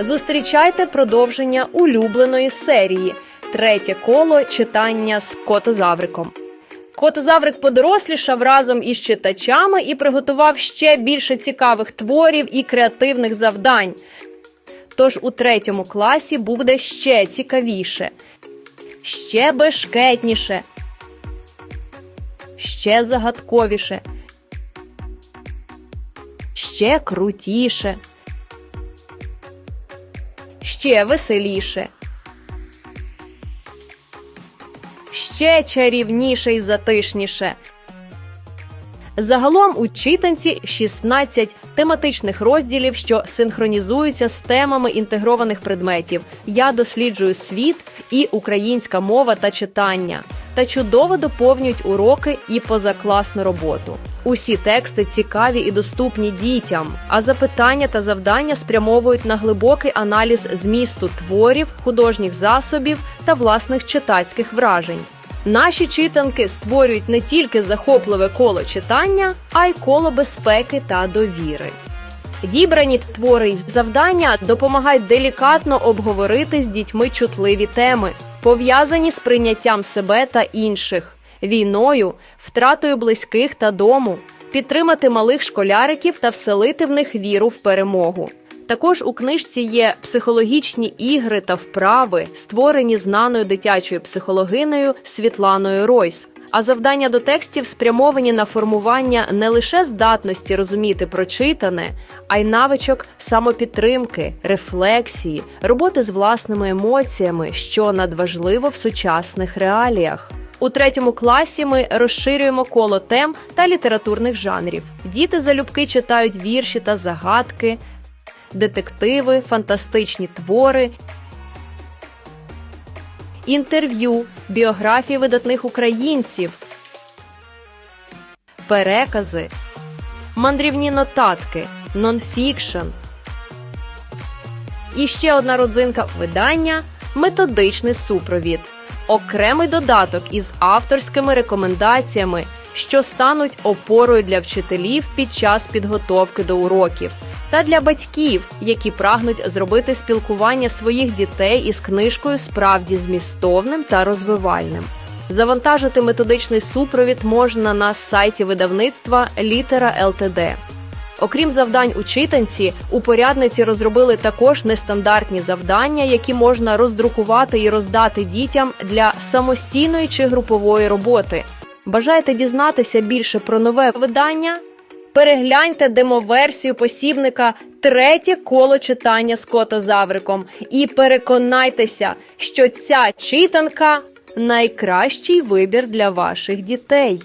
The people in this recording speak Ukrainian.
Зустрічайте продовження улюбленої серії третє коло читання з котозавриком. Котозаврик подорослішав разом із читачами і приготував ще більше цікавих творів і креативних завдань. Тож у третьому класі буде ще цікавіше, ще бешкетніше, ще загадковіше, ще крутіше, ще веселіше. Ще чарівніше і затишніше. Загалом у читанці 16 тематичних розділів, що синхронізуються з темами інтегрованих предметів. Я досліджую світ і українська мова та читання. Та чудово доповнюють уроки і позакласну роботу. Усі тексти цікаві і доступні дітям, а запитання та завдання спрямовують на глибокий аналіз змісту творів, художніх засобів та власних читацьких вражень. Наші читанки створюють не тільки захопливе коло читання, а й коло безпеки та довіри. Дібрані твори й завдання допомагають делікатно обговорити з дітьми чутливі теми, пов'язані з прийняттям себе та інших, війною, втратою близьких та дому, підтримати малих школяриків та вселити в них віру в перемогу. Також у книжці є психологічні ігри та вправи, створені знаною дитячою психологинею Світланою Ройс. А завдання до текстів спрямовані на формування не лише здатності розуміти прочитане, а й навичок самопідтримки, рефлексії, роботи з власними емоціями, що надважливо в сучасних реаліях. У третьому класі ми розширюємо коло тем та літературних жанрів. Діти залюбки читають вірші та загадки, детективи, фантастичні твори, інтерв'ю, біографії видатних українців, перекази, мандрівні нотатки, нонфікшн. І ще одна родзинка видання методичний супровід, окремий додаток із авторськими рекомендаціями, що стануть опорою для вчителів під час підготовки до уроків, та для батьків, які прагнуть зробити спілкування своїх дітей із книжкою справді змістовним та розвивальним. Завантажити методичний супровід можна на сайті видавництва Літера ЛТД. Окрім завдань у читанці, у порядниці розробили також нестандартні завдання, які можна роздрукувати і роздати дітям для самостійної чи групової роботи. Бажаєте дізнатися більше про нове видання? Перегляньте демоверсію посібника третє коло читання з котозавриком і переконайтеся, що ця читанка найкращий вибір для ваших дітей.